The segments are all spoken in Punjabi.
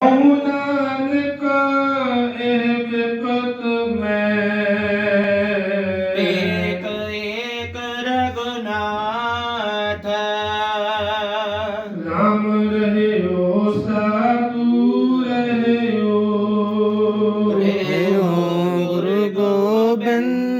ਕਹੂੰ ਨਾਨਕ ਇਹ ਬਿਪਤ ਮੈਂ। ਏਕ ਏਕ ਰਗੁਨਾਥ ਰਾਮ ਰਹਿਓ ਸਾਧੂ ਰਹਿਓ। ਰਹਿਓ ਗੁਰੂ ਗੋਬਿੰਦ।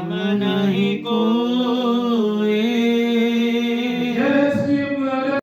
மனகோ